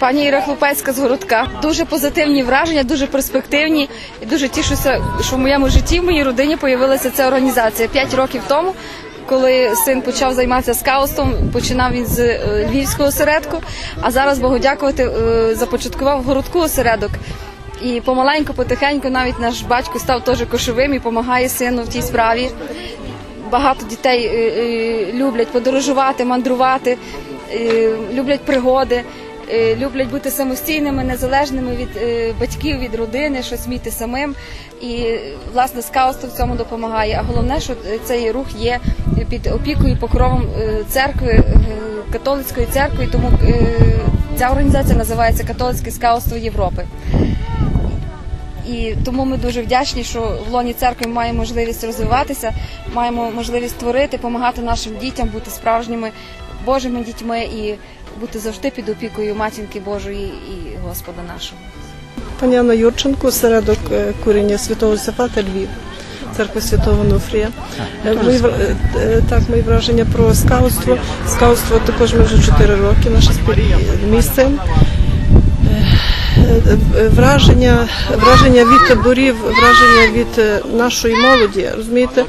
Пані Іра Хлопецька з городка. Дуже позитивні враження, дуже перспективні. Дуже тішуся, що в моєму житті, в моїй родині появилася ця організація. П'ять років тому, коли син почав займатися скаутством, починав він з е, львівського осередку, а зараз Богу дякувати, е, започаткував городку осередок. І помаленьку, потихеньку, навіть наш батько став теж кошовим і допомагає сину в тій справі. Багато дітей е, люблять подорожувати, мандрувати, люблять пригоди, люблять бути самостійними, незалежними від е, батьків, від родини, щось вміти самим. І е, власне скаутство в цьому допомагає. А головне, що е, цей рух є під опікою покровом е, церкви, е, католицької церкви, тому е, ця організація називається Католицьке скаутство Європи. І тому ми дуже вдячні, що в лоні церкви ми маємо можливість розвиватися, маємо можливість творити, допомагати нашим дітям бути справжніми Божими дітьми і бути завжди під опікою матінки Божої і Господа нашого. Пані Анна Юрченко, осередок е, куріння Святого Сефата Львів, церква Святого Нуфрія. Е, Мої, е, так, мої враження про скаутство. Скаутство також ми вже 4 роки, наше місце. Враження, враження від таборів, враження від нашої молоді, розумієте,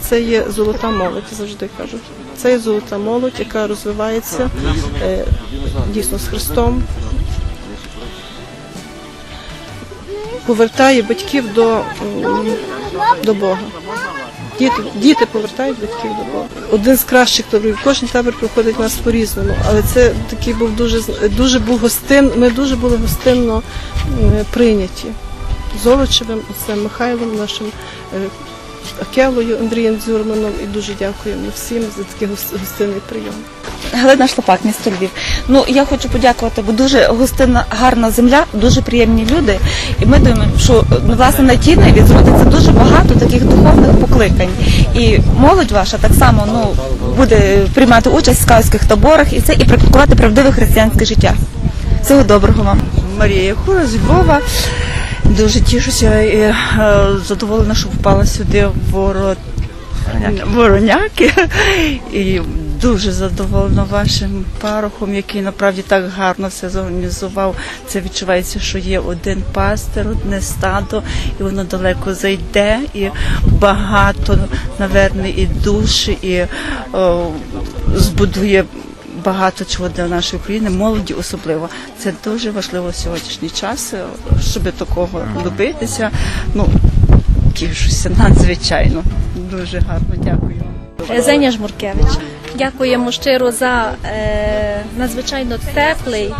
це є золота молодь, завжди кажу. Це золота молодь, яка розвивається е, дійсно з Христом, повертає батьків до, до Бога. Діти, діти повертають батьків до Бога. Один з кращих таборів. Кожен табір проходить у нас по-різному, але це такий був дуже дуже був гостин. Ми дуже були гостинно прийняті. Золочевим, отцем Михайлом, нашим е, Акелою, Андрієм Дзюрманом і дуже дякуємо всім за такий гос- гостинний прийом. Галина Шлопак, місто Львів. Ну я хочу подякувати, бо дуже гостинна, гарна земля, дуже приємні люди. І ми думаємо, що ну, власне на тій ниві зродиться дуже багато таких духовних покликань. І молодь ваша так само ну буде приймати участь в скаутських таборах і це і практикувати правдиве християнське життя. Всього доброго вам. Марія Хура з Львова. Дуже тішуся і е, задоволена, що попала сюди в Воро... Вороняки. І дуже задоволена вашим парохом, який направді так гарно все зорганізував. Це відчувається, що є один пастир, одне стадо, і воно далеко зайде, і багато, наверне, і душі, і о, збудує багато чого для нашої країни, молоді особливо. Це дуже важливо в сьогоднішній час, е, щоб такого добитися. Ну, тішуся надзвичайно. Дуже гарно, дякую. Зеня Жмуркевич. Дякуємо щиро за е, надзвичайно теплий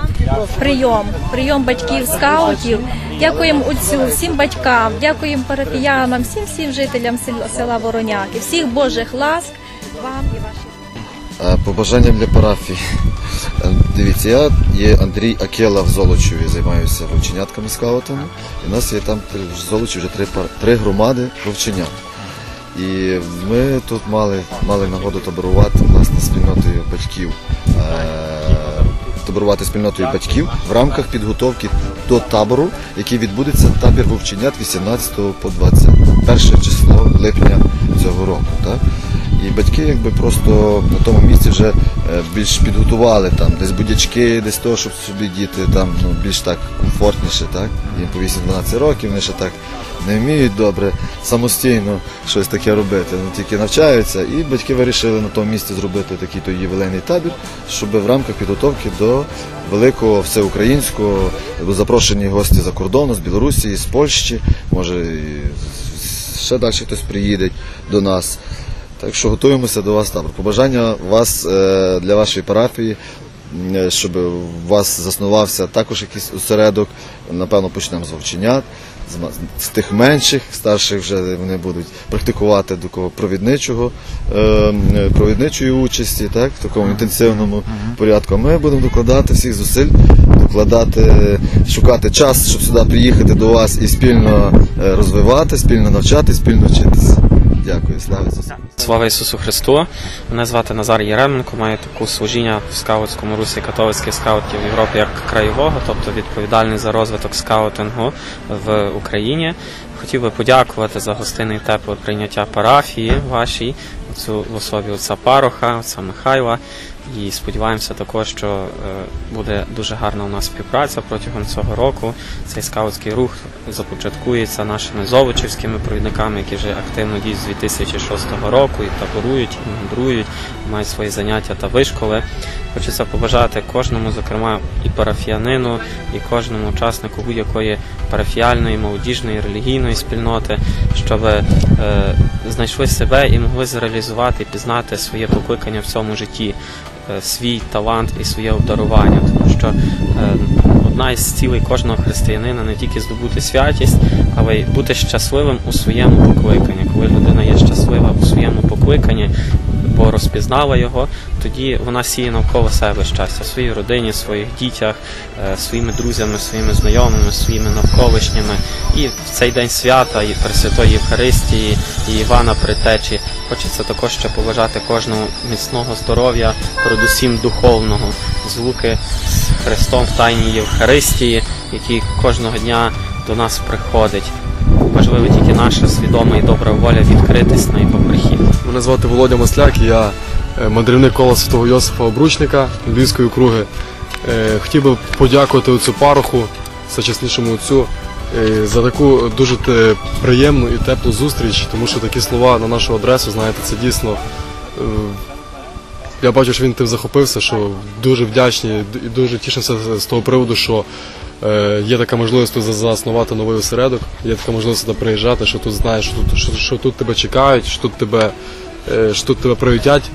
прийом, прийом батьків скаутів. Дякуємо отцю, всім батькам, дякуємо парафіянам, всім всім жителям села, Вороняки, всіх Божих ласк вам і вашій. Е, Побажання для парафії. Е, Дивіться, я є Андрій Акела в Золочеві, займаюся вовченятками скаутами. І у нас є там в Золочі вже три, три громади вовченят. І ми тут мали, мали нагоду таборувати власне спільнотою батьків. Е, Таборувати спільнотою батьків в рамках підготовки до табору, який відбудеться табір вовченят 18 по 21 число липня цього року. Так? І батьки якби просто на тому місці вже е, більш підготували там десь будячки, десь того, щоб собі діти там ну, більш так комфортніше, так? Їм по 8-12 років, вони ще так не вміють добре самостійно щось таке робити. Ну, тільки навчаються. І батьки вирішили на тому місці зробити такий то ювілейний табір, щоб в рамках підготовки до великого всеукраїнського запрошені гості за кордону, з Білорусі, з Польщі, може і ще далі хтось приїде до нас. Так що готуємося до вас табор. Побажання вас е, для вашої парафії, е, щоб у вас заснувався також якийсь осередок. Напевно, почнемо з вовченят, з, тих менших, старших вже вони будуть практикувати до кого провідничого, е, провідничої участі, так, в такому інтенсивному порядку. А ми будемо докладати всіх зусиль, докладати, шукати час, щоб сюди приїхати до вас і спільно розвивати, спільно навчати, спільно вчитися. Дякую, слава Ісусу. Слава Ісусу Христу! Мене звати Назар Єременко, маю таку служіння в скаутському русі католицьких скаутів Європи як краєвого, тобто відповідальний за розвиток скаутингу в Україні. Хотів би подякувати за гостинне і тепле прийняття парафії вашій, оцю в особі отця Пароха, отця Михайла. І сподіваємося також, що е, буде дуже гарна у нас співпраця протягом цього року. Цей скаутський рух започаткується нашими золочівськими провідниками, які вже активно діють з 2006 року і таборують, і мандрують, мають свої заняття та вишколи. Хочеться побажати кожному, зокрема і парафіянину, і кожному учаснику будь-якої парафіальної, молодіжної, релігійної спільноти, щоб е, знайшли себе і могли зреалізувати, пізнати своє покликання в цьому житті, е, свій талант і своє обдарування, тому що е, одна із цілей кожного християнина не тільки здобути святість, але й бути щасливим у своєму покликанні. Коли людина є щаслива у своєму покликанні, бо розпізнала його, тоді вона сіє навколо себе щастя, своїй родині, своїх дітях, е, своїми друзями, своїми знайомими, своїми навколишніми. І в цей день свята, і Пресвятої Євхаристії, і Івана Притечі. Хочеться також ще побажати кожному міцного здоров'я, передусім духовного, звуки з Христом в Тайній Євхаристії, який кожного дня до нас приходить. Важлива тільки наша свідома і добра воля відкритись на його прихід. Мене звати Володя Масляк, я е, мандрівник кола святого Йосифа Обручника Львівської округи. Е, Хотів би подякувати оцю пароху, всечеснішому отцю, е, за таку дуже приємну і теплу зустріч, тому що такі слова на нашу адресу, знаєте, це дійсно. Я бачу, що він тим захопився, що дуже вдячний і дуже тішився з того приводу, що є така можливість тут за- заснувати новий осередок, є така можливість сюди приїжджати, що тут знаєш, що тут, що, що тут тебе чекають, що тут тебе, е, що тут тебе привітять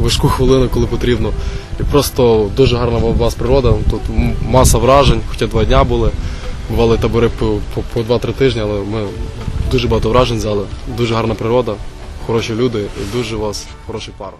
важку хвилину, коли потрібно. І просто дуже гарна у вас природа. Тут маса вражень, хоча два дня були. Бували табори по, по, по 2-3 тижні, але ми дуже багато вражень взяли. Дуже гарна природа, хороші люди і дуже у вас хороший парок.